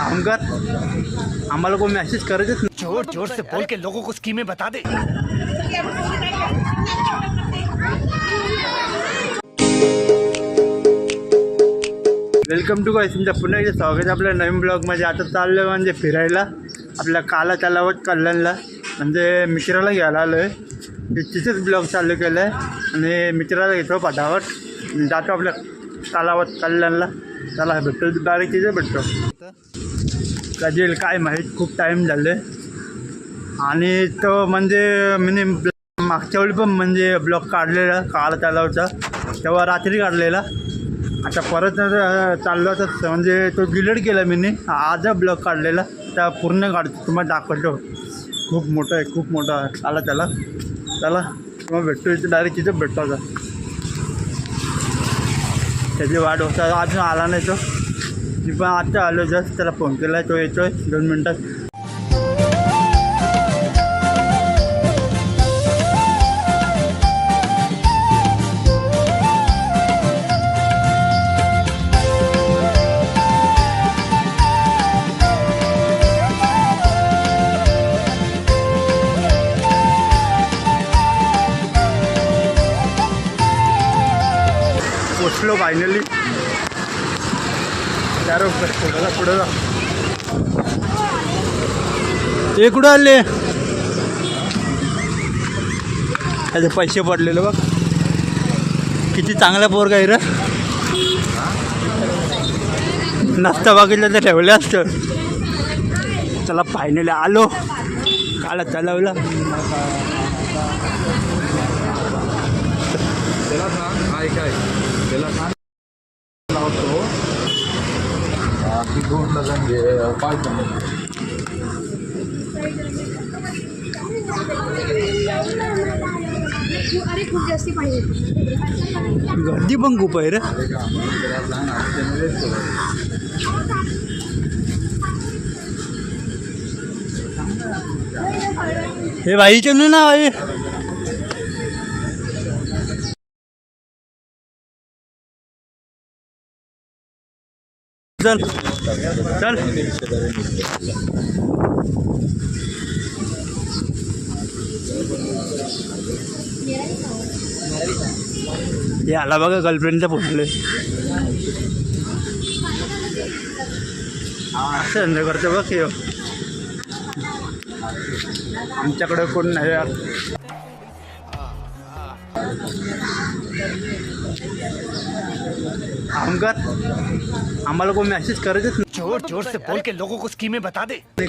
आमकर आम्हाला कोण मेसेज करायचंच नाही. जोर जोर से बोल के लोगों को स्कीमें बता दे। वेलकम टू गाईस तुमच्या पुन्हा एकदा स्वागत आहे आपल्या नवीन ब्लॉगमध्ये आता चाललो आहे म्हणजे फिरायला आपल्या काला तलावात कल्याणला. म्हणजे मित्राला घ्यायला आलो आहे तिथेच ब्लॉग चालू केलं आहे आणि मित्राला घेतो आणि जातो आपल्या तलावात कल्याणला. त्याला भेटतो डायरेक्ट तिथे भेटतो. कधी येईल काय माहीत खूप टाईम झाले आणि तो म्हणजे मी मागच्या वेळी पण म्हणजे ब्लॉक काढलेला काला तलावचा तेव्हा रात्री काढलेला. आता परत चाललो तर म्हणजे तो डिलीट केला मी आज ब्लॉक काढलेला. त्या पूर्ण काढतो तुम्हाला दाखवतो. खूप मोठं आहे खूप मोठा. आहे आला त्याला त्याला तुम्हाला भेटतो इथे डायरेक्ट तिथं भेटतो आता. त्याची वाट होता अजून आला नाही तो. पण आता आलो जस्ट त्याला फोन केला तो येतोय दोन मिनटात. पोचलो फायनली त्यारो पुढं जा. हे कुठं आले? त्याचे पैसे पडलेले बघ. किती चांगला पोरगा आहे रे. नाश्ता बघितलं तर ठेवलं असतं. चला फायनली आलो. काला चालवला त्याला सांग काय काय त्याला सांग लावतो की दोन डझन घे पाच जास्ती पाहिजे गर्दी पण खूप आहे रे हे भाईचे नाही ना भाई चल. चल. हे आला बघा गर्लफ्रेंडचा पोचले असं करतो बघ हे. आमच्याकडे कोण नाही यार. आमकर आम्हाला कोण मेसेज करायचंच जोर जोर से बोल के लोगों को स्कीमें बता दे। नाही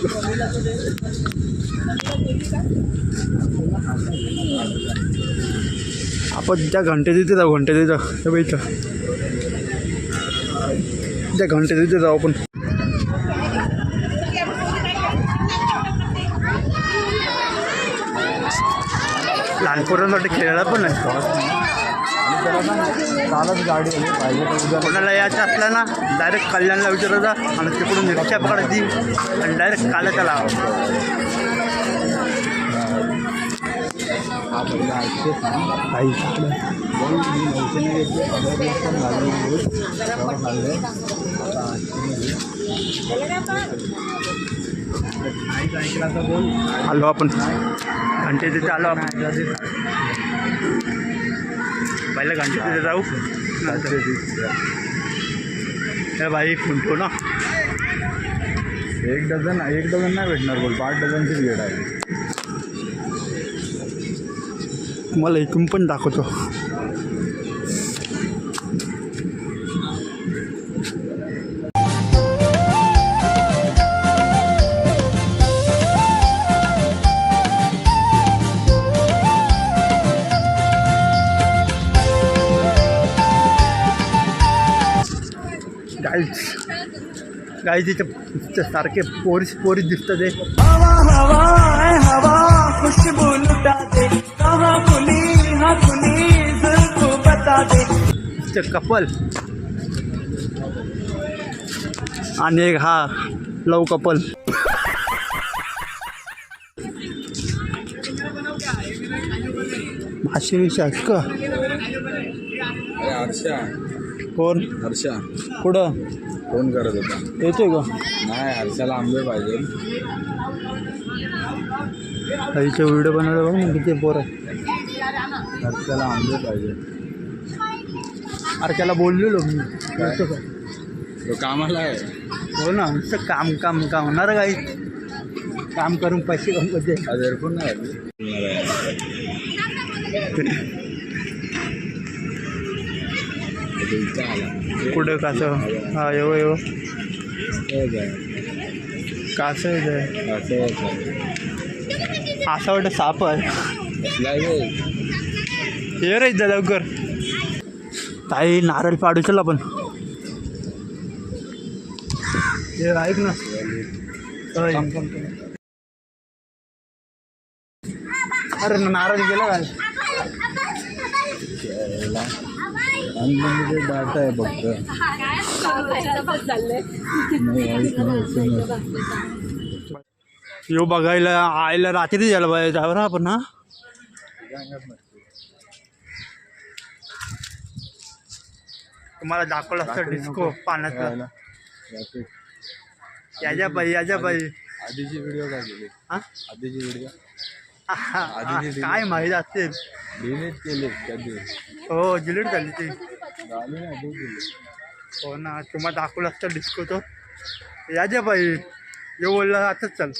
आपण त्या घंटे तिथे जाऊ घंटे तिथे जाऊ. त्या इथं. त्या घंटे तिथे जाऊ आपण. लहान पोरांसाठी खेळायला पण आणि त्याला कालच गाडी पाहिजे उद्या कोणाला यायचं असलं ना डायरेक्ट कल्याणला विचारायचा आणि तिकडून रिक्षा पकडायची आणि डायरेक्ट काला त्याला हा काही आलो आपण. घंटे तिथे आलो आपण. पहिलं घंटे तिथे जाऊ। नंतर हे भाई खुंटो ना? एक डझन एक डझन नाही भेटणार बोल पाच डझनची भेट आहे. तुम्हाला इथून पण दाखवतो. दे कहाँ खुली हाँ खुली को बता दे इथं कपल. आणि एक हा लव कपल. भाषणी का कोण? हर्षा. कुठं? फोन करत होता. येतोय का? नाही हर्षाला आंबे पाहिजे. आईचे व्हिडिओ बनवले बघ ना किती पोर आहे हर्षाला आंबे पाहिजे. अरे त्याला बोललेलो मी. काय? येतो का? तो कामाला आहे. हो ना नुसतं काम काम काम. होणार काही? काम करून पैसे कमवते. आज एअरफोन नाही कुठं कसं हा येव येव सहज आहे. कसं असं आहे. असं वाटतं साप. आहे ये रे इथं लवकर. ताई नारळ पाडू चल आपण ऐक ना. अरे नारळ गेला काय अनलिमिटेड डाटा आहे फक्त. ना. यो बघायला आईला रात्री जायला पाहिजे. जावर आपण हा? तुम्हाला दाखवलं असतं डिस्को. रात्री. याच्या पायी याच्या पायी आधीची व्हिडिओ काय केली? आधीची व्हिडिओ काय माहीत असेल. डिलीट केली कधी हो डिलीट झाली ती. झाली ना तू केली हो ना तुम्हाला दाखवलं असतं डिस्को तो. याच्या पायी यो बोलला आताच चल.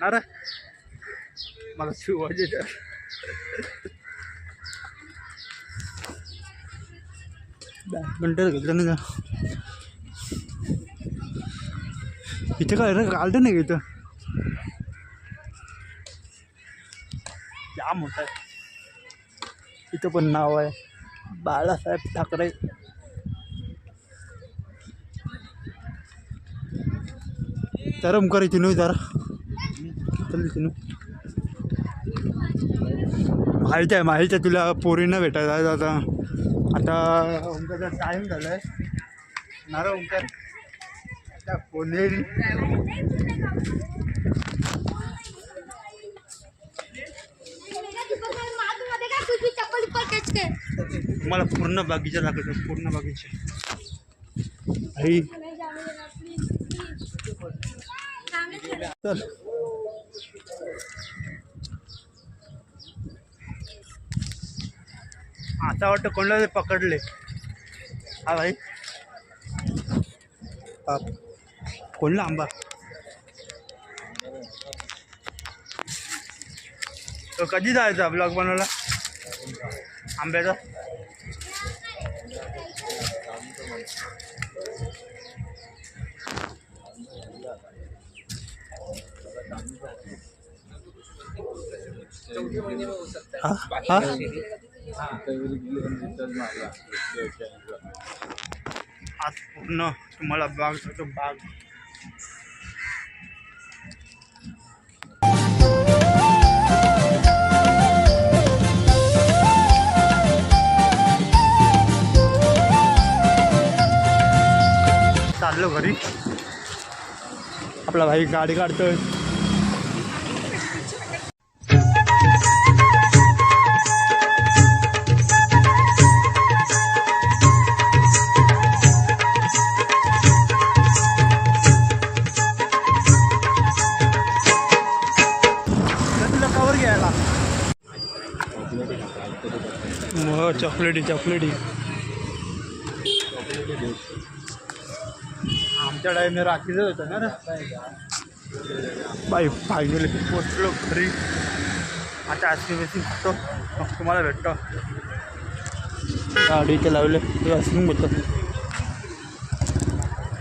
ना रे. मला शिवाजी बॅडमिंटन घेतलं ना इथे काय रे गार्डन नाही इथं? जाम मोठं आहे इथं पण नाव आहे. बाळासाहेब ठाकरे. चरम कर तिनू जरा. चल तिनू माहीत आहे माहीत आहे तुला पोरीनं भेटायला. आहे आता आता ओंकारचा टाईम झाला आहे नारा ओंकार. आता पोलेरी काय? तुम्हाला पूर्ण बागीचा दाखवतो पूर्ण बागीचे. आई. आता वाटतं कोणाला ते पकडले. हा भाई. बाप. कोणला आंबा? तो कधी जायचा ब्लॉग बनवला आंब्याचा. आज पूर्ण तुम्हाला बाग दाखवतो बाग. चाललो घरी. आपला भाई गाडी काढतोय. चॉकलेटी चॉकलेटी. आमच्या टाईम रात्रीच होतं ना रे. बाई फायनली पोचलो घरी. आता आईस्क्रीम बिस्क्रीम खातो मग तुम्हाला भेटतो. गाडी इथे लावले. आईस्क्रीम घेतो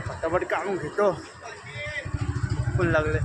फटाफट काढून घेतो. फुल लागले.